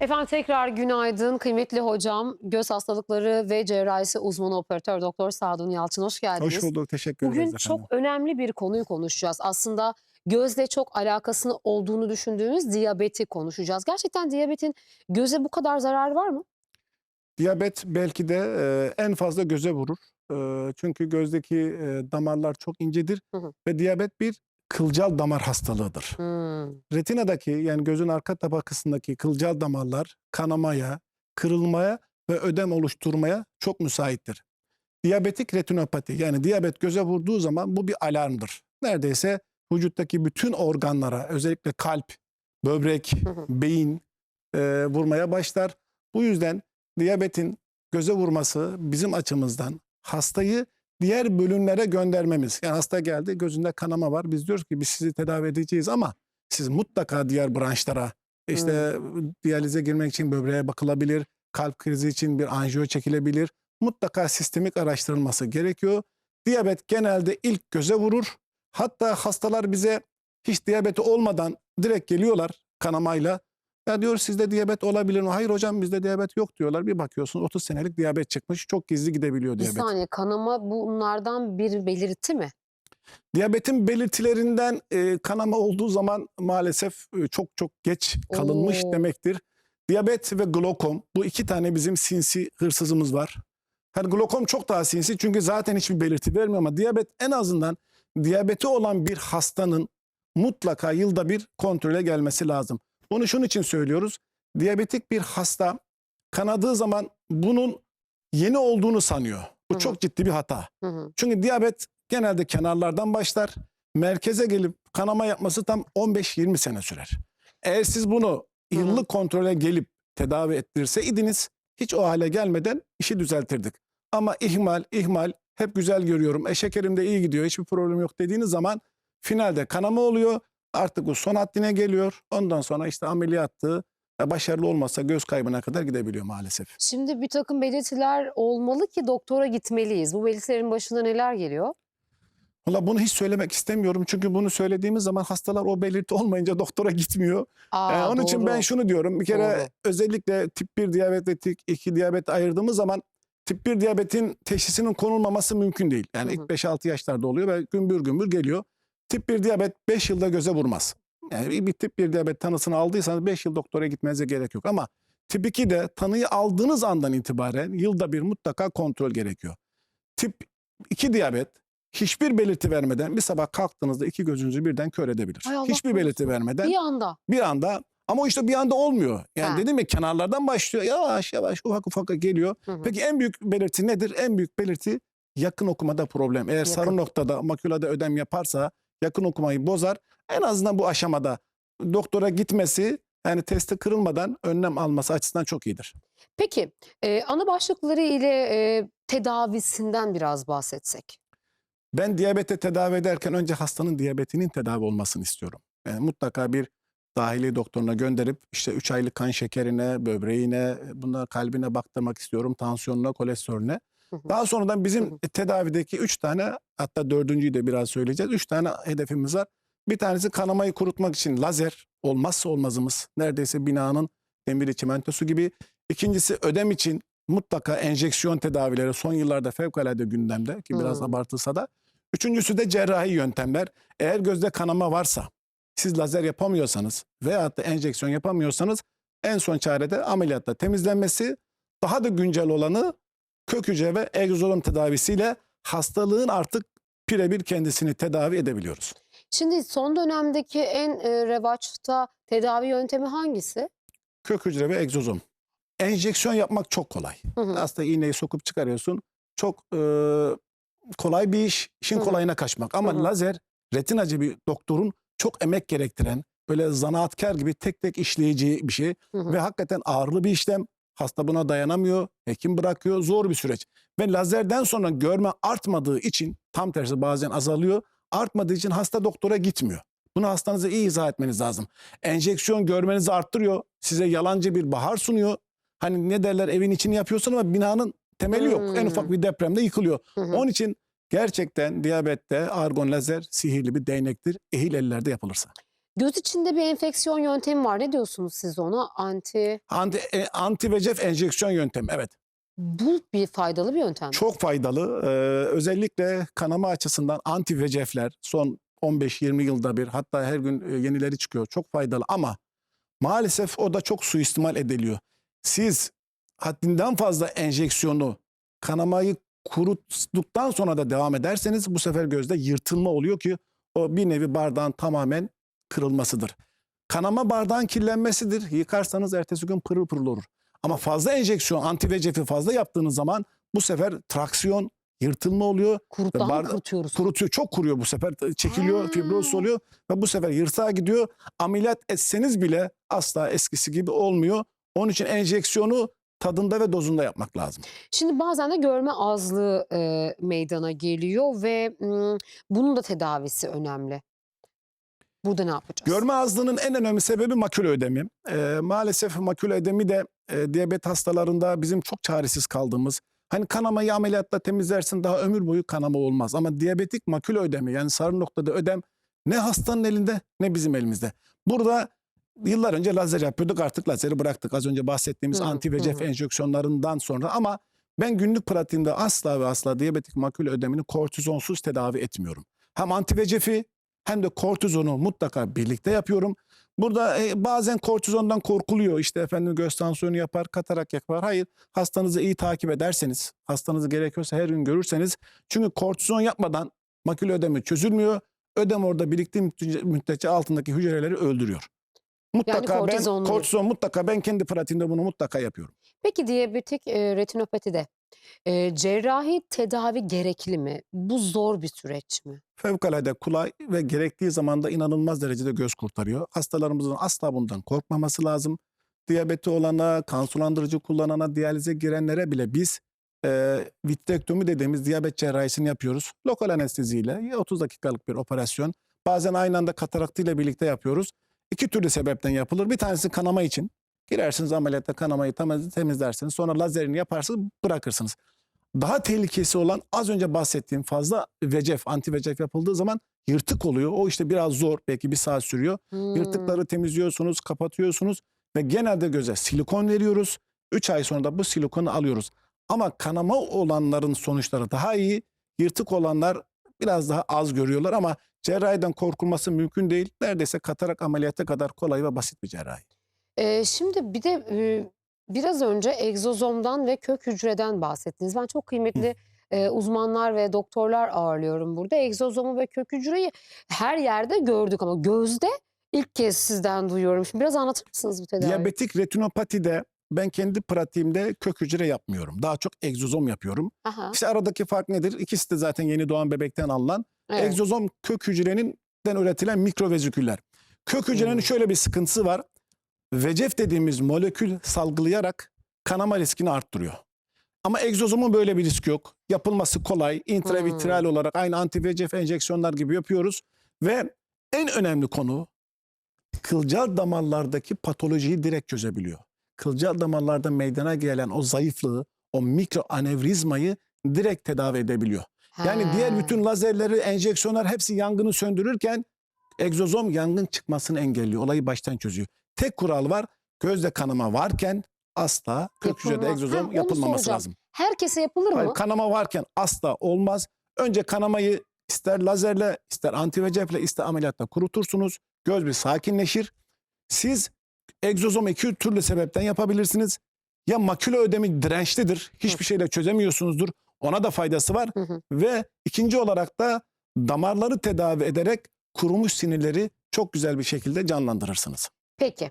Efendim tekrar günaydın kıymetli hocam. Göz hastalıkları ve cerrahisi uzmanı operatör doktor Sadun Yalçın hoş geldiniz. Hoş bulduk. Teşekkür Bugün ederiz efendim. çok önemli bir konuyu konuşacağız. Aslında gözle çok alakasını olduğunu düşündüğümüz diyabeti konuşacağız. Gerçekten diyabetin göze bu kadar zarar var mı? Diyabet belki de e, en fazla göze vurur. E, çünkü gözdeki e, damarlar çok incedir Hı hı. ve diyabet bir kılcal damar hastalığıdır. Hmm. Retinadaki yani gözün arka tabakasındaki kılcal damarlar kanamaya, kırılmaya ve ödem oluşturmaya çok müsaittir. Diyabetik retinopati yani diyabet göze vurduğu zaman bu bir alarmdır. Neredeyse vücuttaki bütün organlara özellikle kalp, böbrek, beyin e, vurmaya başlar. Bu yüzden diyabetin göze vurması bizim açımızdan hastayı diğer bölümlere göndermemiz. Yani hasta geldi gözünde kanama var. Biz diyoruz ki biz sizi tedavi edeceğiz ama siz mutlaka diğer branşlara işte diyalize girmek için böbreğe bakılabilir. Kalp krizi için bir anjiyo çekilebilir. Mutlaka sistemik araştırılması gerekiyor. Diyabet genelde ilk göze vurur. Hatta hastalar bize hiç diyabeti olmadan direkt geliyorlar kanamayla. Ya diyor sizde diyabet olabilir mi? Hayır hocam bizde diyabet yok diyorlar. Bir bakıyorsun 30 senelik diyabet çıkmış. Çok gizli gidebiliyor Bir diyabet. saniye kanama bunlardan bir belirti mi? Diyabetin belirtilerinden e, kanama olduğu zaman maalesef e, çok çok geç kalınmış Oo. demektir. Diyabet ve glokom bu iki tane bizim sinsi hırsızımız var. Hani glokom çok daha sinsi çünkü zaten hiçbir belirti vermiyor ama diyabet en azından diyabeti olan bir hastanın mutlaka yılda bir kontrole gelmesi lazım. Bunu şunun için söylüyoruz. Diyabetik bir hasta kanadığı zaman bunun yeni olduğunu sanıyor. Bu Hı hı. çok ciddi bir hata. Hı hı. Çünkü diyabet genelde kenarlardan başlar. Merkeze gelip kanama yapması tam 15-20 sene sürer. Eğer siz bunu Hı hı. yıllık kontrole gelip tedavi ettirseydiniz hiç o hale gelmeden işi düzeltirdik. Ama ihmal, ihmal hep güzel görüyorum. E şekerim de iyi gidiyor, hiçbir problem yok dediğiniz zaman finalde kanama oluyor. Artık bu son haddine geliyor. Ondan sonra işte ameliyattı. Başarılı olmazsa göz kaybına kadar gidebiliyor maalesef. Şimdi bir takım belirtiler olmalı ki doktora gitmeliyiz. Bu belirtilerin başında neler geliyor? Valla bunu hiç söylemek istemiyorum. Çünkü bunu söylediğimiz zaman hastalar o belirti olmayınca doktora gitmiyor. Aa, Ee, onun için ben doğru. şunu diyorum. Bir kere Doğru. özellikle tip 1 diyabet ve tip 2 diyabet ayırdığımız zaman tip 1 diyabetin teşhisinin konulmaması mümkün değil. Yani Hı hı. ilk 5-6 yaşlarda oluyor ve gümbür gümbür geliyor. Tip 1 diyabet 5 yılda göze vurmaz. Yani bir- tip 1 diyabet tanısını aldıysanız 5 yıl doktora gitmenize gerek yok. Ama tip 2'de tanıyı aldığınız andan itibaren yılda bir mutlaka kontrol gerekiyor. Tip 2 diyabet hiçbir belirti vermeden bir sabah kalktığınızda iki gözünüzü birden kör edebilir. Hiçbir belirti vermeden Bir anda. bir anda ama o işte bir anda olmuyor. Yani Ha. dedim ya kenarlardan başlıyor. Yavaş yavaş ufak ufak geliyor. Hı hı. Peki en büyük belirti nedir? En büyük belirti yakın okumada problem. Eğer sarı Yakın. noktada makülada ödem yaparsa yakın okumayı bozar. En azından bu aşamada doktora gitmesi yani testi kırılmadan önlem alması açısından çok iyidir. Peki e, ana başlıkları ile e, tedavisinden biraz bahsetsek. Ben diyabete tedavi ederken önce hastanın diyabetinin tedavi olmasını istiyorum. Yani mutlaka bir dahili doktoruna gönderip işte 3 aylık kan şekerine, böbreğine, bunlar kalbine baktırmak istiyorum, tansiyonuna, kolesterolüne. Daha sonradan bizim tedavideki 3 tane hatta dördüncüyü de biraz söyleyeceğiz. 3 tane hedefimiz var. Bir tanesi kanamayı kurutmak için lazer olmazsa olmazımız. Neredeyse binanın demiri çimentosu gibi. İkincisi ödem için mutlaka enjeksiyon tedavileri son yıllarda fevkalade gündemde ki biraz Hmm. abartılsa da. Üçüncüsü de cerrahi yöntemler. Eğer gözde kanama varsa siz lazer yapamıyorsanız veyahut da enjeksiyon yapamıyorsanız en son çarede ameliyatta temizlenmesi daha da güncel olanı kök hücre ve egzozom tedavisiyle hastalığın artık birebir kendisini tedavi edebiliyoruz. Şimdi son dönemdeki en e, revaçta tedavi yöntemi hangisi? Kök hücre ve egzozom. Enjeksiyon yapmak çok kolay. Hı hı. Hasta iğneyi sokup çıkarıyorsun. Çok e, kolay bir iş. İşin Hı hı. kolayına kaçmak. Ama Hı hı. lazer retinacı bir doktorun çok emek gerektiren böyle zanaatkar gibi tek tek işleyeceği bir şey. Hı hı. Ve hakikaten ağırlı bir işlem. Hasta buna dayanamıyor. Hekim bırakıyor. Zor bir süreç. Ve lazerden sonra görme artmadığı için tam tersi bazen azalıyor. Artmadığı için hasta doktora gitmiyor. Bunu hastanıza iyi izah etmeniz lazım. Enjeksiyon görmenizi arttırıyor. Size yalancı bir bahar sunuyor. Hani ne derler evin içini yapıyorsun ama binanın temeli yok. En Hmm. ufak bir depremde yıkılıyor. Hı. Onun için gerçekten diyabette argon lazer sihirli bir değnektir. Ehil ellerde yapılırsa. Göz içinde bir enfeksiyon yöntemi var. Ne diyorsunuz siz ona? Anti. Anti, e, anti VEGF enjeksiyon yöntemi evet. Bu bir faydalı bir yöntem. mi? Çok faydalı. Ee, özellikle kanama açısından anti VEGF'ler son 15-20 yılda bir hatta her gün e, yenileri çıkıyor. Çok faydalı ama maalesef o da çok suistimal ediliyor. Siz haddinden fazla enjeksiyonu kanamayı kuruttuktan sonra da devam ederseniz bu sefer gözde yırtılma oluyor ki o bir nevi bardağın tamamen kırılmasıdır. Kanama bardağın kirlenmesidir. Yıkarsanız ertesi gün pırıl pırıl olur. Ama fazla enjeksiyon, anti VEGF'i fazla yaptığınız zaman bu sefer traksiyon, yırtılma oluyor. Kurut, daha mı barda- kurutuyoruz? Kurutuyor, çok kuruyor bu sefer. Çekiliyor, Ha. fibroz oluyor ve bu sefer yırtığa gidiyor. Ameliyat etseniz bile asla eskisi gibi olmuyor. Onun için enjeksiyonu tadında ve dozunda yapmak lazım. Şimdi bazen de görme azlığı e, meydana geliyor ve mm, bunun da tedavisi önemli. Burada ne yapacağız? Görme azlığının en önemli sebebi makule ödemi. Ee, maalesef makule ödemi de e, diyabet hastalarında bizim çok çaresiz kaldığımız. Hani kanamayı ameliyatla temizlersin daha ömür boyu kanama olmaz. Ama diyabetik makule ödemi yani sarı noktada ödem ne hastanın elinde ne bizim elimizde. Burada yıllar önce lazer yapıyorduk artık lazeri bıraktık. Az önce bahsettiğimiz Hı, anti hı. enjeksiyonlarından sonra ama ben günlük pratiğimde asla ve asla diyabetik makule ödemini kortizonsuz tedavi etmiyorum. Hem anti VEGF'i hem de kortizonu mutlaka birlikte yapıyorum. Burada e, bazen kortizondan korkuluyor. İşte efendim göz tansiyonu yapar, katarak yapar. Hayır, hastanızı iyi takip ederseniz, hastanızı gerekiyorsa her gün görürseniz. Çünkü kortizon yapmadan makule ödemi çözülmüyor. Ödem orada biriktiği müddetçe- altındaki hücreleri öldürüyor. Mutlaka ben kortizonlu kortizon mutlaka ben kendi pratiğimde bunu mutlaka yapıyorum. Peki diyabetik e, retinopatide e, cerrahi tedavi gerekli mi? Bu zor bir süreç mi? Fevkalade kolay ve gerektiği zaman da inanılmaz derecede göz kurtarıyor. Hastalarımızın asla bundan korkmaması lazım. Diyabeti olana, kan sulandırıcı kullanana, diyalize girenlere bile biz e, vitrektomi dediğimiz diyabet cerrahisini yapıyoruz. Lokal anesteziyle 30 dakikalık bir operasyon. Bazen aynı anda kataraktıyla birlikte yapıyoruz. İki türlü sebepten yapılır. Bir tanesi kanama için. Girersiniz ameliyatta kanamayı temiz- temizlersiniz. Sonra lazerini yaparsınız bırakırsınız. Daha tehlikesi olan az önce bahsettiğim fazla VEGF, anti VEGF yapıldığı zaman yırtık oluyor. O işte biraz zor. Belki bir saat sürüyor. Hmm. Yırtıkları temizliyorsunuz, kapatıyorsunuz ve genelde göze silikon veriyoruz. 3 ay sonra da bu silikonu alıyoruz. Ama kanama olanların sonuçları daha iyi. Yırtık olanlar biraz daha az görüyorlar ama cerrahiden korkulması mümkün değil. Neredeyse katarak ameliyata kadar kolay ve basit bir cerrahi. E, şimdi bir de e, biraz önce egzozomdan ve kök hücreden bahsettiniz. Ben çok kıymetli e, uzmanlar ve doktorlar ağırlıyorum burada. Egzozomu ve kök hücreyi her yerde gördük ama gözde ilk kez sizden duyuyorum. Şimdi biraz anlatır mısınız bu tedavi? Diyabetik retinopatide ben kendi pratiğimde kök hücre yapmıyorum. Daha çok egzozom yapıyorum. Aha, İşte aradaki fark nedir? İkisi de zaten yeni doğan bebekten alınan evet. Egzozom kök hücrenin üretilen mikroveziküller. Kök hücrenin Hmm. şöyle bir sıkıntısı var. VEGF dediğimiz molekül salgılayarak kanama riskini arttırıyor. Ama egzozomun böyle bir riski yok. Yapılması kolay. intravitreal olarak aynı anti VEGF enjeksiyonlar gibi yapıyoruz. Ve en önemli konu kılcal damarlardaki patolojiyi direkt çözebiliyor. Kılcal damarlarda meydana gelen o zayıflığı, o mikro anevrizmayı direkt tedavi edebiliyor. Yani diğer Ha. bütün lazerleri, enjeksiyonlar hepsi yangını söndürürken egzozom yangın çıkmasını engelliyor. Olayı baştan çözüyor. Tek kural var. Gözde kanama varken asla kök hücrede Yapılmaz. egzozom Ha, onu yapılmaması soracağım. lazım. Herkese yapılır Hayır, mı? kanama varken asla olmaz. Önce kanamayı ister lazerle, ister anti ister ameliyatla kurutursunuz. Göz bir sakinleşir. Siz egzozom iki türlü sebepten yapabilirsiniz. Ya makule ödemi dirençlidir. Hiçbir şeyle çözemiyorsunuzdur. Ona da faydası var. Hı hı. Ve ikinci olarak da damarları tedavi ederek kurumuş sinirleri çok güzel bir şekilde canlandırırsınız. Peki.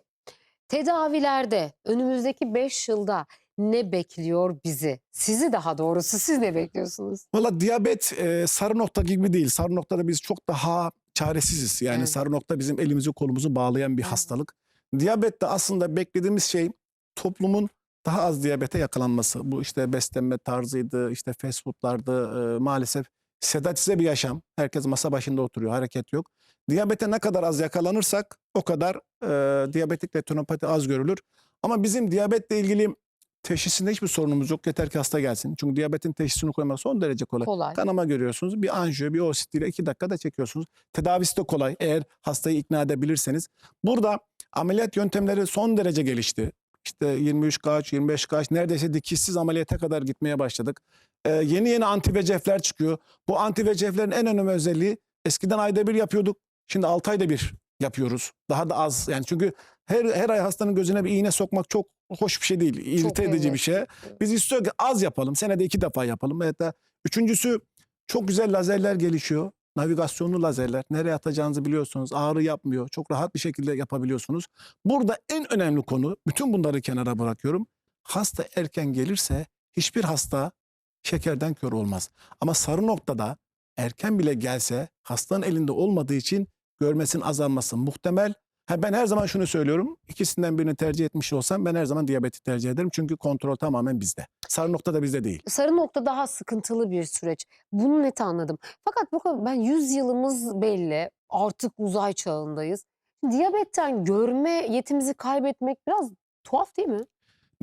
Tedavilerde önümüzdeki 5 yılda ne bekliyor bizi? Sizi daha doğrusu siz ne bekliyorsunuz? Valla diyabet e, sarı nokta gibi değil. Sarı noktada biz çok daha çaresiziz. Yani Evet. sarı nokta bizim elimizi kolumuzu bağlayan bir Evet. hastalık. Diyabette aslında beklediğimiz şey toplumun daha az diyabete yakalanması. Bu işte beslenme tarzıydı, işte fast foodlardı. E, maalesef sedatize bir yaşam. Herkes masa başında oturuyor, hareket yok. Diyabete ne kadar az yakalanırsak o kadar e, diyabetik retinopati az görülür. Ama bizim diyabetle ilgili Teşhisinde hiçbir sorunumuz yok. Yeter ki hasta gelsin. Çünkü diyabetin teşhisini koymak son derece kolay. Kolay. Kanama görüyorsunuz. Bir anjiyo, bir OCT ile iki dakikada çekiyorsunuz. Tedavisi de kolay eğer hastayı ikna edebilirseniz. Burada ameliyat yöntemleri son derece gelişti. İşte 23 kaç, 25 kaç neredeyse dikişsiz ameliyata kadar gitmeye başladık. Ee, yeni yeni anti çıkıyor. Bu anti en en önemli özelliği eskiden ayda bir yapıyorduk. Şimdi 6 ayda bir yapıyoruz. Daha da az yani çünkü her her ay hastanın gözüne bir iğne sokmak çok hoş bir şey değil. İrite edici evet. bir şey. Biz istiyoruz ki az yapalım. Senede iki defa yapalım. De üçüncüsü çok güzel lazerler gelişiyor. Navigasyonlu lazerler. Nereye atacağınızı biliyorsunuz. Ağrı yapmıyor. Çok rahat bir şekilde yapabiliyorsunuz. Burada en önemli konu bütün bunları kenara bırakıyorum. Hasta erken gelirse hiçbir hasta şekerden kör olmaz. Ama sarı noktada erken bile gelse hastanın elinde olmadığı için görmesinin azalması muhtemel. Ha ben her zaman şunu söylüyorum. İkisinden birini tercih etmiş olsam ben her zaman diyabeti tercih ederim. Çünkü kontrol tamamen bizde. Sarı nokta da bizde değil. Sarı nokta daha sıkıntılı bir süreç. Bunu net anladım. Fakat bu kadar ben 100 yılımız belli. Artık uzay çağındayız. Diyabetten görme yetimizi kaybetmek biraz tuhaf değil mi?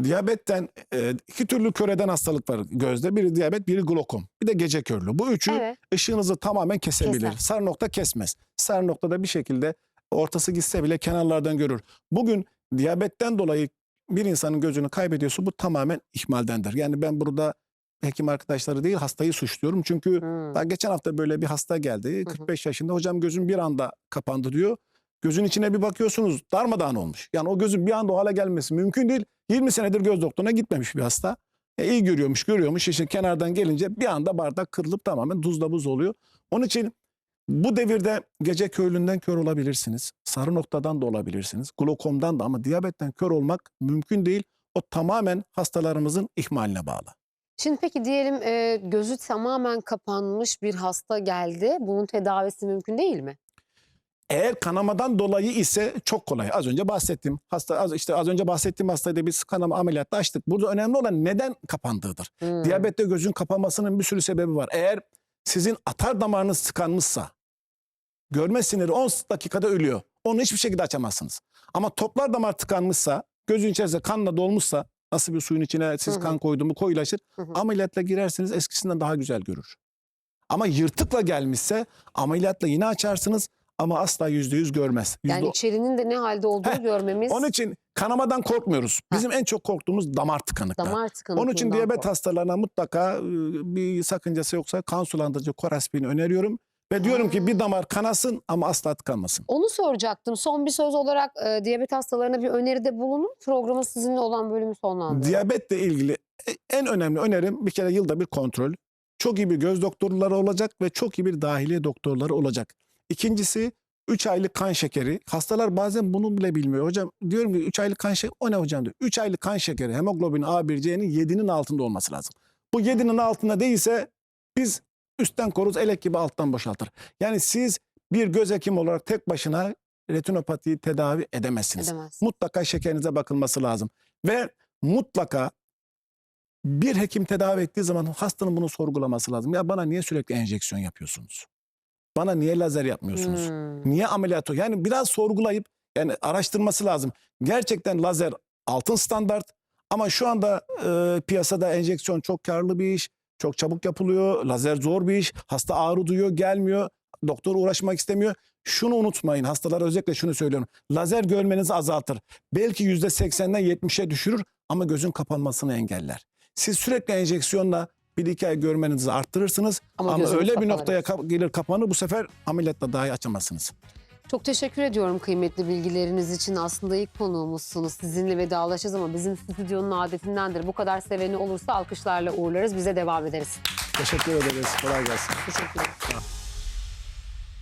Diyabetten e, iki türlü kör eden hastalık var gözde. Biri diyabet, biri glokom. Bir de gece körlüğü. Bu üçü Evet. ışığınızı tamamen kesebilir. Keser. Sarı nokta kesmez. Sarı noktada bir şekilde ortası gitse bile kenarlardan görür. Bugün diyabetten dolayı bir insanın gözünü kaybediyorsa bu tamamen ihmaldendir. Yani ben burada hekim arkadaşları değil hastayı suçluyorum. Çünkü Hmm. daha geçen hafta böyle bir hasta geldi. 45 yaşında hocam gözüm bir anda kapandı diyor. Gözün içine bir bakıyorsunuz darmadağın olmuş. Yani o gözün bir anda o hale gelmesi mümkün değil. 20 senedir göz doktoruna gitmemiş bir hasta. E, iyi görüyormuş, görüyormuş. İşte kenardan gelince bir anda bardak kırılıp tamamen tuzla buz oluyor. Onun için bu devirde gece körlüğünden kör olabilirsiniz. Sarı noktadan da olabilirsiniz. Glokomdan da ama diyabetten kör olmak mümkün değil. O tamamen hastalarımızın ihmaline bağlı. Şimdi peki diyelim e, gözü tamamen kapanmış bir hasta geldi. Bunun tedavisi mümkün değil mi? Eğer kanamadan dolayı ise çok kolay. Az önce bahsettim. Hasta az işte az önce bahsettiğim hastayı da biz kanama ameliyatta açtık. Burada önemli olan neden kapandığıdır. Hmm. Diyabette gözün kapanmasının bir sürü sebebi var. Eğer sizin atar damarınız tıkanmışsa görme siniri 10 dakikada ölüyor. Onu hiçbir şekilde açamazsınız. Ama toplar damar tıkanmışsa, gözün içerisinde kanla dolmuşsa nasıl bir suyun içine siz Hı hı. kan koyduğumu koyulaşır. Hı hı. Ameliyatla girerseniz eskisinden daha güzel görür. Ama yırtıkla gelmişse ameliyatla yine açarsınız ama asla yüzde yüz görmez. Yüzde Yani içerinin de ne halde olduğunu Heh, görmemiz onun için kanamadan korkmuyoruz. Bizim en çok korktuğumuz damar tıkanıklığı. damar tıkanıklığından Onun için diyabet kork- hastalarına mutlaka bir sakıncası yoksa kan sulandırıcı koraspin öneriyorum. Ve diyorum ki bir damar kanasın ama asla tıkanmasın. Onu soracaktım. Son bir söz olarak e, diyabet hastalarına bir öneride bulunun. Programın sizinle olan bölümü sonlandıralım. Diyabetle ilgili e- en önemli önerim bir kere yılda bir kontrol. Çok iyi bir göz doktorları olacak ve çok iyi bir dahiliye doktorları olacak. İkincisi 3 aylık kan şekeri. Hastalar bazen bunu bile bilmiyor. Hocam diyorum ki 3 aylık kan şekeri o ne hocam diyor. 3 aylık kan şekeri hemoglobin A1C'nin 7'nin altında olması lazım. Bu 7'nin altında değilse biz üstten koruz elek gibi alttan boşaltır. Yani siz bir göz hekimi olarak tek başına retinopatiyi tedavi edemezsiniz. Edemez. Mutlaka şekerinize bakılması lazım. Ve mutlaka bir hekim tedavi ettiği zaman hastanın bunu sorgulaması lazım. Ya bana niye sürekli enjeksiyon yapıyorsunuz? Bana niye lazer yapmıyorsunuz? Hmm. Niye ameliyat? Yani biraz sorgulayıp yani araştırması lazım. Gerçekten lazer altın standart ama şu anda e, piyasada enjeksiyon çok karlı bir iş. Çok çabuk yapılıyor. Lazer zor bir iş. Hasta ağrı duyuyor, gelmiyor. Doktor uğraşmak istemiyor. Şunu unutmayın. Hastalara özellikle şunu söylüyorum. Lazer görmenizi azaltır. Belki %80'den 70'e düşürür ama gözün kapanmasını engeller. Siz sürekli enjeksiyonla bir iki ay görmenizi arttırırsınız Ama ama, öyle bir kapanır. noktaya gelir kapanır bu sefer ameliyatla dahi açamazsınız. Çok teşekkür ediyorum kıymetli bilgileriniz için. Aslında ilk konuğumuzsunuz. Sizinle vedalaşacağız ama bizim stüdyonun adetindendir. Bu kadar seveni olursa alkışlarla uğurlarız. Bize devam ederiz. Teşekkür ederiz. Kolay gelsin. Teşekkür ederim.